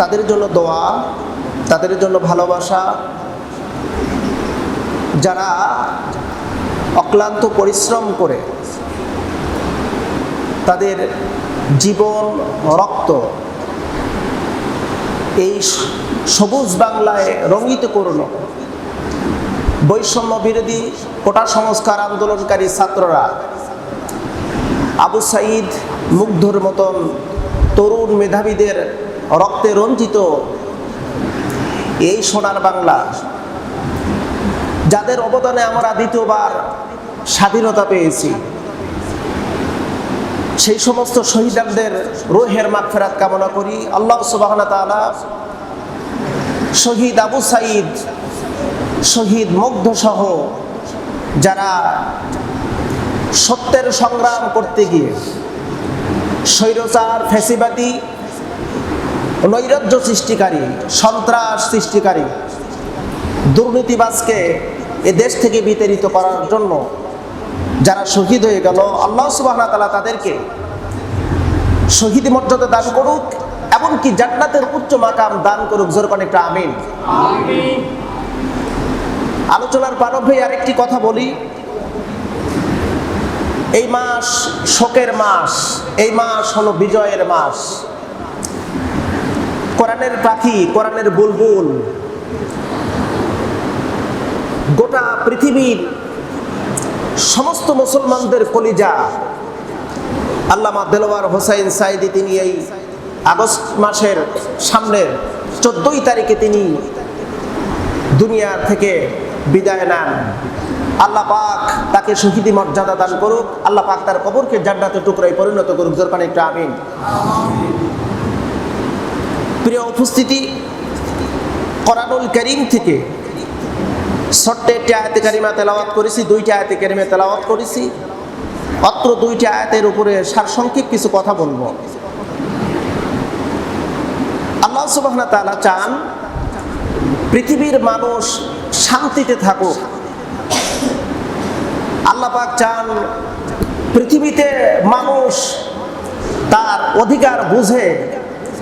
তাদের জন্য দোয়া, তাদের জন্য ভালোবাসা। যারা অক্লান্ত পরিশ্রম করে তাদের জীবন, রক্ত এই সবুজ বাংলায় রঙিত করল। বৈষম্য বিরোধী কোটা সংস্কার আন্দোলনকারী ছাত্ররা আবু সাইদ মুগ্ধর মতন তরুণ মেধাবীদের রক্তে রঞ্জিত। এই সোনার বাংলা, যাদের অবদানে আমরা দ্বিতীয়বার স্বাধীনতা পেয়েছি, সেই সমস্ত শহীদদের রোহের মাগফেরাত কামনা করি। আল্লাহ সুবাহ তাআলা শহীদ আবু সাইদ, শহীদ মুগ্ধ সহ যারা সত্যের সংগ্রাম করতে গিয়ে স্বৈরচার ফেসিবাদী নৈরাজ্য সৃষ্টিকারী, সন্ত্রাস সৃষ্টিকারী দুর্নীতিবাজকে এ দেশ থেকে বিতাড়িত করার জন্য যারা শহীদ হয়ে গেল, আল্লাহ সুবাহ তাদেরকে শহীদ মর্যাদা দান করুক, এমনকি জান্নাতের উচ্চ মাকাম দান করুক। জোর একটা আমিন। আলোচনার প্রারম্ভে আরেকটি কথা বলি। এই মাস শোকের মাস, এই মাস হলো বিজয়ের মাস। কোরআনের পাখি, কোরআনের বুলবুল। গোটা পৃথিবীর সমস্ত মুসলমানদের কলিজা। আল্লামা দেলোয়ার হোসাইন সাইদি তিনি এই আগস্ট মাসের সামনের চোদ্দই তারিখে তিনি দুনিয়া থেকে বিদায় নেন। আল্লাহ পাক তাকে শহীদি মর্যাদা দান করুক। আল্লাহ পাক তার কবরকে জান্নাতে টুকরায় পরিণত করুক। জোরকান একটা আমিন। প্রিয় উপস্থিতি কোরআনুল করিম থেকে। ছোট্ট একটি আয়াতে কারিমা তেলাওয়াত করেছি, দুইটি আয়াতে কারিমা তেলাওয়াত করেছি। অত্র দুইটি আয়াতের উপরে সারসংক্ষেপ কিছু কথা বলব। আল্লাহ সুবাহ তাআলা চান পৃথিবীর মানুষ শান্তিতে থাকুক। আল্লাহ পাক চান পৃথিবীতে মানুষ তার অধিকার বুঝে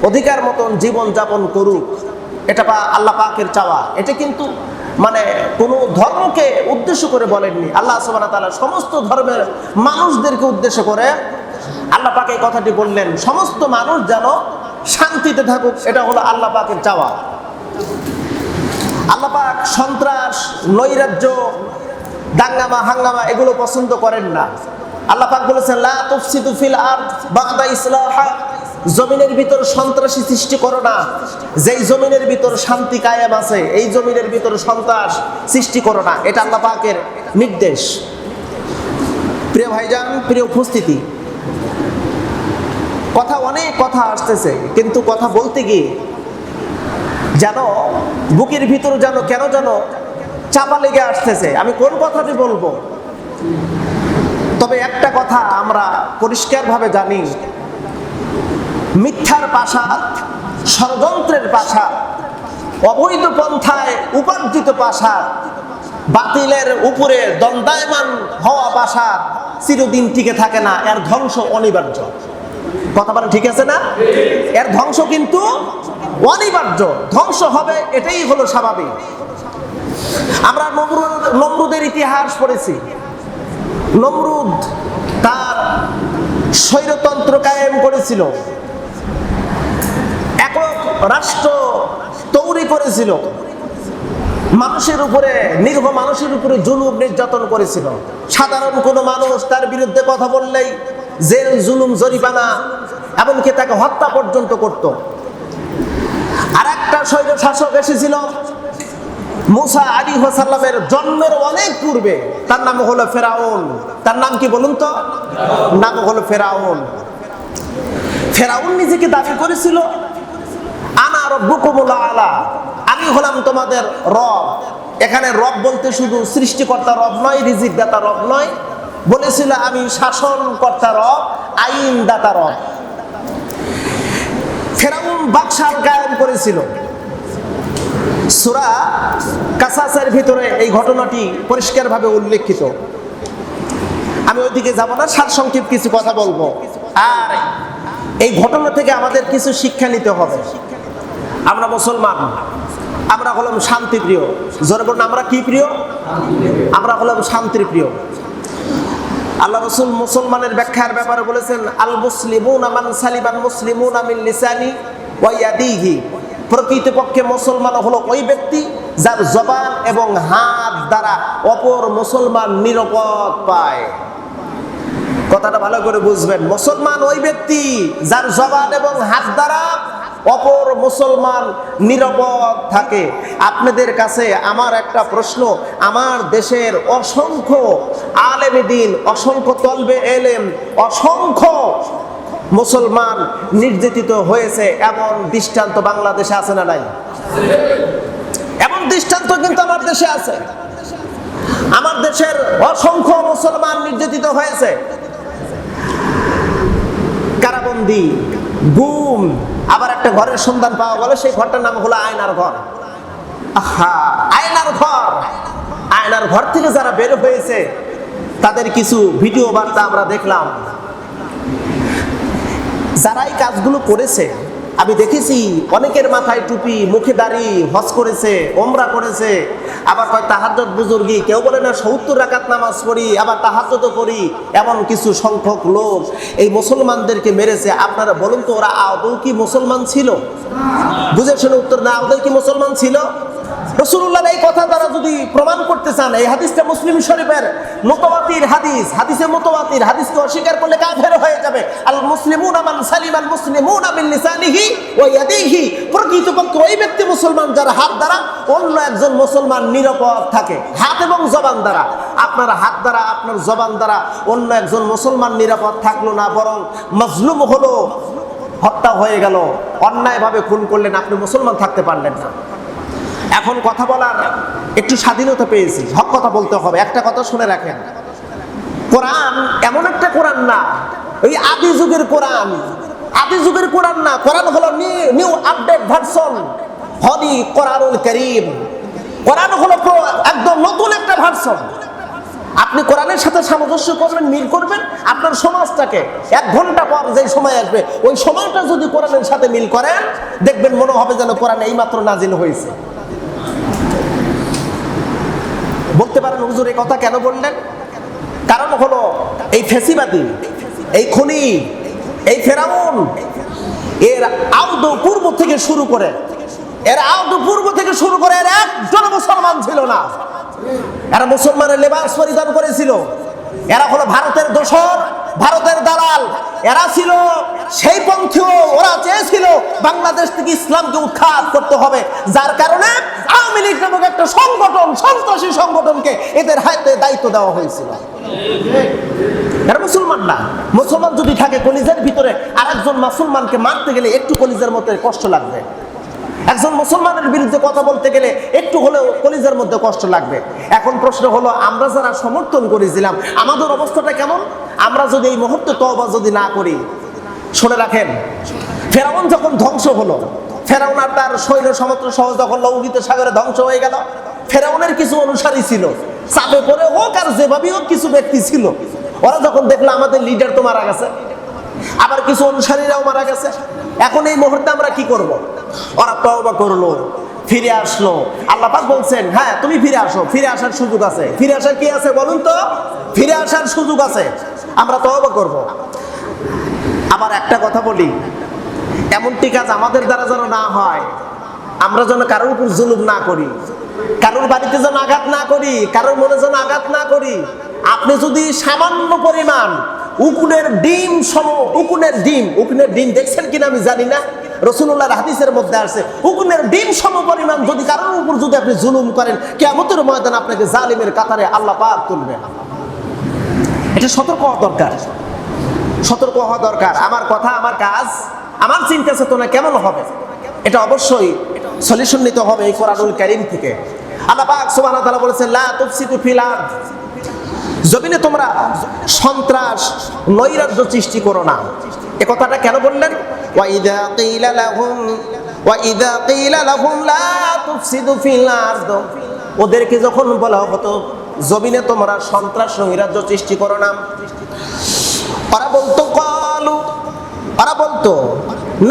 অধিকার মতন জীবন যাপন করুক, এটা পা আল্লাহ পাকের চাওয়া। এটা কিন্তু মানে কোনো ধর্মকে উদ্দেশ্য করে বলেননি। আল্লাহ সুবাহ তাআলা সমস্ত ধর্মের মানুষদেরকে উদ্দেশ্য করে আল্লাহ পাক এই কথাটি বললেন, সমস্ত মানুষ যেন শান্তিতে থাকুক, এটা হলো আল্লাহ পাকের চাওয়া। আল্লাহ পাক সন্ত্রাস, নৈরাজ্য, দাঙ্গামা, হাঙ্গামা এগুলো পছন্দ করেন না। আল্লাহ পাক বলেছেন, লা তুফসিদু ফিল আরদ বাদা ইসলাহা। জমিনের ভিতর সন্ত্রাসী সৃষ্টি করো না। যেই জমিনের ভিতর শান্তি কায়েম আছে, এই জমিনের ভিতর সন্ত্রাস সৃষ্টি করো না। এটা আল্লাহ পাকের নির্দেশ। প্রিয় ভাইজান, প্রিয় উপস্থিতি, কথা অনেক কথা আসতেছে, কিন্তু কথা বলতে গিয়ে যেন বুকের ভিতর যেন কেন যেন চাপা লেগে আসতেছে। আমি কোন কথাটি বলব? তবে একটা কথা আমরা পরিষ্কারভাবে জানি মিথ্যার পাশাদ ষড়যন্ত্রের পাশাদ অবৈধ পন্থায় উপার্জিত পাশাদ বাতিলের উপরে দণ্ডায়মান হওয়া পাশাদ চিরদিন টিকে থাকে না, এর ধ্বংস অনিবার্য। কথা বলা ঠিক আছে না? এর ধ্বংস কিন্তু অনিবার্য, ধ্বংস হবে, এটাই হলো স্বাভাবিক। আমরা নমরুদ, নমরুদের ইতিহাস পড়েছি। নমরুদ তার স্বৈরতন্ত্র কায়েম করেছিল। একক রাষ্ট্র তৈরি করেছিল। মানুষের উপরে নির্ভ মানুষের উপরে জুলুম নির্যাতন করেছিল। সাধারণ কোনো মানুষ তার বিরুদ্ধে কথা বললেই জেল, জুলুম, জরিমানা, এমনকি তাকে হত্যা পর্যন্ত করত। আর একটা স্বৈর শাসক এসেছিল, মুসা আলী হোসাল্লামের জন্মের অনেক পূর্বে। তার নাম হলো ফেরাউন। তার নাম কি বলুন তো? নাম হলো ফেরাউন। ফেরাউন নিজেকে দাবি করেছিল আনা রব্বুকুমুল আলা। আমি হলাম তোমাদের রব। এখানে রব বলতে শুধু সৃষ্টিকর্তা রব নয় রিজিক দাতা রব নয়। বলেছিল আমি শাসনকর্তা রব আইন দাতা রব। ফেরাউন বাকশাল কায়েম করেছিল। সুরা কাসাসের ভিতরে এই ঘটনাটি পরিষ্কারভাবে উল্লেখিত। আমি ওইদিকে যাব না সারসংক্ষেপ কিছু কথা বলব। আর এই ঘটনা থেকে আমাদের কিছু শিক্ষা নিতে হবে। আমরা মুসলমান, আমরা হলাম শান্তিপ্রিয় জোরে বলুন, আমরা কি প্রিয়? আমরা হলাম শান্তির প্রিয়। আল্লাহ রসুল মুসলমানের ব্যাখ্যার ব্যাপারে বলেছেন, আল মুসলিমুন আমান সালিবান মুসলিমুন আমিন লিসানি ওয়াইয়াদিহি প্রকৃতপক্ষে মুসলমান হলো ওই ব্যক্তি যার জবান এবং হাত দ্বারা অপর মুসলমান নিরাপদ পায়। কথাটা ভালো করে বুঝবেন। মুসলমান ওই ব্যক্তি যার জবান এবং হাত দ্বারা অপর মুসলমান নিরাপদ থাকে। আপনাদের কাছে আমার একটা প্রশ্ন, আমার দেশের অসংখ্য আলেমে দিন, অসংখ্য তলবে এলেম, অসংখ্য মুসলমান নির্যাতিত হয়েছে, এমন দৃষ্টান্ত বাংলাদেশে আছে না নাই? এমন দৃষ্টান্ত কিন্তু আমার দেশে আছে। আমার দেশের অসংখ্য মুসলমান নির্যাতিত হয়েছে। কারাবন্দি, গুম আবার একটা ঘরের সন্ধান পাওয়া গেল, সেই ঘরটার নাম হলো আয়নার ঘর। আয়নার ঘর। আয়নার ঘর থেকে যারা বের হয়েছে, তাদের কিছু ভিডিও বার্তা আমরা দেখলাম। যারা এই কাজগুলো করেছে, আমি দেখেছি অনেকের মাথায় টুপি, মুখে দাড়ি, হজ করেছে, ওমরা করেছে আবার কয় তাহাজত বুজুর্গি, কেউ বলে না সত্তর রাকাত নামাজ পড়ি, আবার তাহাজতও করি এমন কিছু সংখ্যক লোক এই মুসলমানদেরকে মেরেছে। আপনারা বলুন তো ওরা আদৌ কি মুসলমান ছিল? বুঝে শুনে উত্তর না আদৌ কি মুসলমান ছিল? রসুল্লাহ এই কথা দ্বারা যদি প্রমাণ করতে চান, এই হাদিসটা মুসলিম শরীফের মোতবাতির হাদিস, হাদিসে মোতবাতির হাদিসকে অস্বীকার করলে কাফের হয়ে যাবে। আল মুসলিমুন আমান সালিম আল মুসলিমুন আমিন লিসানিহি ওয়া ইয়াদিহি। প্রকৃতপক্ষে ওই ব্যক্তি মুসলমান যার হাত দ্বারা অন্য একজন মুসলমান নিরাপদ থাকে, হাত এবং জবান দ্বারা। আপনার হাত দ্বারা, আপনার জবান দ্বারা অন্য একজন মুসলমান নিরাপদ থাকল না, বরং মজলুম হলো, হত্যা হয়ে গেল, অন্যায়ভাবে খুন করলেন, আপনি মুসলমান থাকতে পারলেন না। এখন কথা বলার একটু স্বাধীনতা পেয়েছি। হক কথা বলতে হবে, একটা কথা শুনে রাখেন। কোরআন এমন একটা কোরআন না, ওই আদি যুগের কোরআন। আদি যুগের কোরআন না, কোরআন হলো নিউ আপডেট ভার্সন হদি কোরআনুল করিম। কোরআন হলো একদম নতুন একটা ভার্সন আপনি কোরআনের সাথে সামঞ্জস্য করবেন, মিল করবেন, আপনার সমাজটাকে এক ঘণ্টা পর যে সময় আসবে, ওই সময়টা যদি কোরআনের সাথে মিল করেন, দেখবেন মনে হবে যেন কোরআন এইমাত্র নাজিল হয়েছে। বলতে পারেন, হুজুর, এই কথা কেন বললেন? কারণ হলো, এই ফেসিবাদী, এই খনি, এই ফেরাউন, এর আউদ পূর্ব থেকে শুরু করে, এর আউদ পূর্ব থেকে শুরু করে এর একজন মুসলমান ছিল না। এরা মুসলমানের লেবাস পরিধান করেছিল। এরা হলো ভারতের দোষর ভারতের দালাল। এরা ছিল সেই পন্থীয় ওরা চেয়েছিল বাংলাদেশ থেকে ইসলামকে উৎখাত করতে হবে। যার কারণে আওয়ামী লীগ নামক একটা সংগঠন, সন্ত্রাসী সংগঠনকে এদের হাতে দায়িত্ব দেওয়া হয়েছিল। মুসলমান না। মুসলমান যদি থাকে কলিজের ভিতরে, আরেকজন মুসলমানকে মারতে গেলে একটু কলিজের মধ্যে কষ্ট লাগবে। একজন মুসলমানের বিরুদ্ধে কথা বলতে গেলে একটু হলেও কলিজের মধ্যে কষ্ট লাগবে। এখন প্রশ্ন হলো, আমরা যারা সমর্থন করেছিলাম, আমাদের অবস্থাটা কেমন? আমরা যদি এই মুহূর্তে তবা যদি না করি, শুনে রাখেন, ফেরাউন যখন ধ্বংস হলো ফেরাউন আর তার শৈল সমুদ্র সহ যখন লৌহিত সাগরে ধ্বংস হয়ে গেল, ফেরাউনের কিছু অনুসারী ছিল। চাপে পড়ে হোক আর যেভাবেই হোক কিছু ব্যক্তি ছিল। ওরা যখন দেখল, আমাদের লিডার তো মারা গেছে। আবার কিছু অনুসারীরাও মারা গেছে। এখন এই মুহূর্তে আমরা কি করব। ওরা তওবা করল, ফিরে আসলো। আল্লাহ পাক বলছেন হ্যাঁ তুমি ফিরে আসো। ফিরে আসার সুযোগ আছে। ফিরে আসার কি আছে বলুন তো? ফিরে আসার সুযোগ আছে। আমরা তওবা করব। আবার একটা কথা বলি। এমনটি কাজ আমাদের দ্বারা যেন না হয়। আমরা যেন কারোর উপর জুলুম না করি। কারোর বাড়িতে যেন আঘাত না করি, কারোর মনে যেন আঘাত না করি। আপনি যদি সামান্য পরিমাণ উকুনের ডিম সম, উকুনের ডিম উকুনের ডিম দেখছেন কিনা আমি জানি না। রসুল্লাহর হাদিসের মধ্যে আছে উকুনের ডিম সম পরিমাণ যদি কারোর উপর যদি আপনি জুলুম করেন কেমতের ময়দান আপনাকে জালিমের কাতারে আল্লাহ পাক তুলবেন এটা সতর্ক হওয়া দরকার। সতর্ক হওয়া দরকার। আমার কথা, আমার কাজ আমার চিন্তা চেতনা কেমন হবে? এটা অবশ্যই সলিউশন নিতে হবে এই কোরআনুল কারীম থেকে। আল্লাহ পাক সুবহানাহু তাআলা বলেছেন, লা তুফসিদু ফিল আরদ। জমিনে তোমরা সন্ত্রাস, নৈরাজ্য সৃষ্টি করো না। এ কথাটা কেন বললেন? ওয়াইদা কিলা লাহুম ওয়াইদা কিলা লাহুম লা তুফসিদু ফিল আরদ। ওদেরকে যখন বলা হতো, জমিনে তোমরা সন্ত্রাস, নৈরাজ্য সৃষ্টি করো না। ওরা বলতো, কলু ওরা বলতো,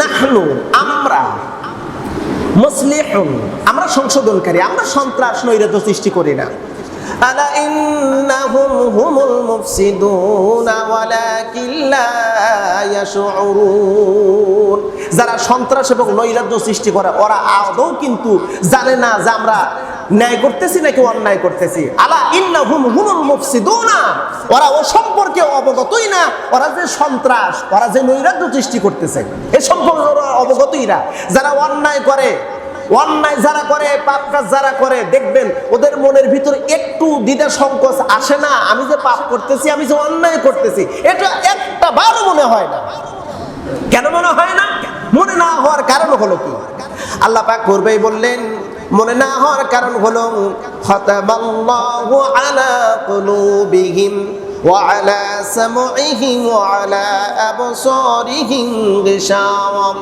নাহনু আমরা মুসলিহুন, আমরা সংশোধনকারী, আমরা সন্ত্রাস নৈরাজ্য সৃষ্টি করি না। যারা সন্ত্রাস এবং নৈরাজ্য সৃষ্টি করে, ওরা আদৌ কিন্তু জানে না যে আমরা ন্যায় করতেছি নাকি অন্যায় করতেছি? আলা ইন্নাহুম হুমুল মুফসিদুনা। ওরা ও সম্পর্কে অবগতই না, ওরা যে সন্ত্রাস, ওরা যে নৈরাজ্য সৃষ্টি করতেছে, এ সম্পর্কে ওরা অবগতই না। যারা অন্যায় করে, অন্যায় যারা করে, পাপ কাজ যারা করে, দেখবেন ওদের মনের ভিতরে একটু দ্বিধা সংকোচ আসে না। আমি যে পাপ করতেছি, আমি যে অন্যায় করতেছি, এটা একটা বারও মনে হয় না। কেন মনে হয় না? মনে না হওয়ার কারণ হলো কি? আল্লাহ পাক করবেই বললেন মনে না হওয়ার কারণ হলো খতাবাল্লাহু আলা কুলুবিহিম وعلى سمعهم وعلى أبصارهم غشاوة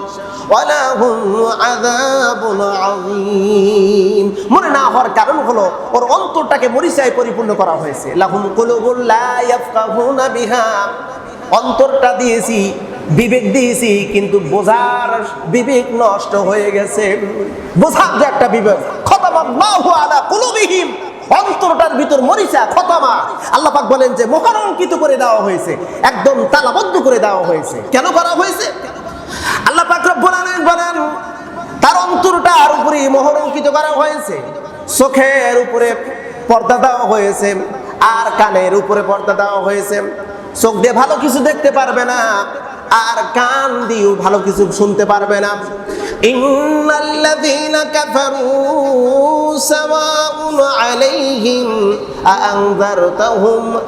ولهم عذاب عظيم মনে না হওয়ার কারণ হলো ওর অন্তরটাকে মরিচায় পরিপূর্ণ করা হয়েছে লাহুম কুলুবুল লা ইয়াফকাহুনা বিহা অন্তরটা দিয়েছি বিবেক দিয়েছি, কিন্তু বোঝার বিবেক নষ্ট হয়ে গেছে। বোঝার যে একটা বিবেক, খতামাল্লাহু অন্তরটার ভিতর বলেন যে করে দেওয়া হয়েছে, একদম করে দেওয়া হয়েছে। কেন করা হয়েছে? আল্লাহ বলেন, তার অন্তরটার উপরে করা হয়েছে। চোখের উপরে পর্দা দেওয়া হয়েছে, আর কানের উপরে পর্দা দেওয়া হয়েছে। চোখ দিয়ে ভালো কিছু দেখতে পারবে না। আর কান দিয়েও ভালো কিছু শুনতে পারবে না। ইন্নাল্লাযীনা কাফারু আলাইহিম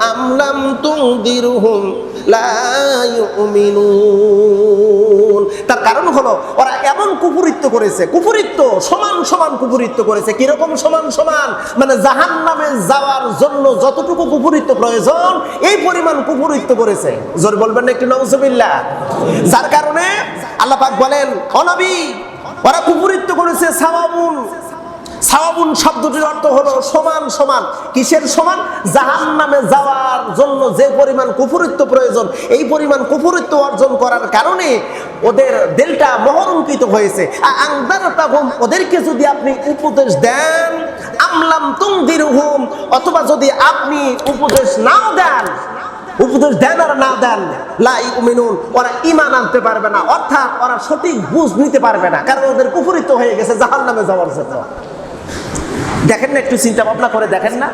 আম লাম ইউমিনুন তার কারণ হলো, ওরা এমন কুপুরিত্ব করেছে, কুপুরিত্ব, সমান সমান কুপুরিত্ব করেছে। কীরকম সমান সমান? মানে জাহান নামে যাওয়ার জন্য যতটুকু কুপুরিত্ব প্রয়োজন, এই পরিমাণ কুপুরিত্ব করেছে। জোর বলবেন না একটু নজবিল্লা যার কারণে আল্লাপাক বলেন অনবী ওরা কুপুরিত্ব করেছে সাওয়াবুন। সাওয়াবুন শব্দটির অর্থ হলো সমান সমান। কিসের সমান? জাহান নামে যাওয়ার জন্য যে পরিমাণ কুফুরিত্ব প্রয়োজন, এই পরিমাণ কুফুরিত্ব অর্জন করার কারণে ওদের দিলটা মহরঙ্কিত হয়েছে। আংদারতাহুম, ওদেরকে যদি আপনি উপদেশ দেন, আমলাম তুমদিরহুম অথবা যদি আপনি উপদেশ নাও দেন, উপদেশ দেন আর না দেন লাই উমিনুন ওরা ইমান আনতে পারবে না। অর্থাৎ ওরা সঠিক বুঝ নিতে পারবে না, কারণ ওদের কুফুরিত হয়ে গেছে জাহান নামে যাওয়ার জন্য। দেখেন না একটু চিন্তা ভাবনা করে দেখেন না।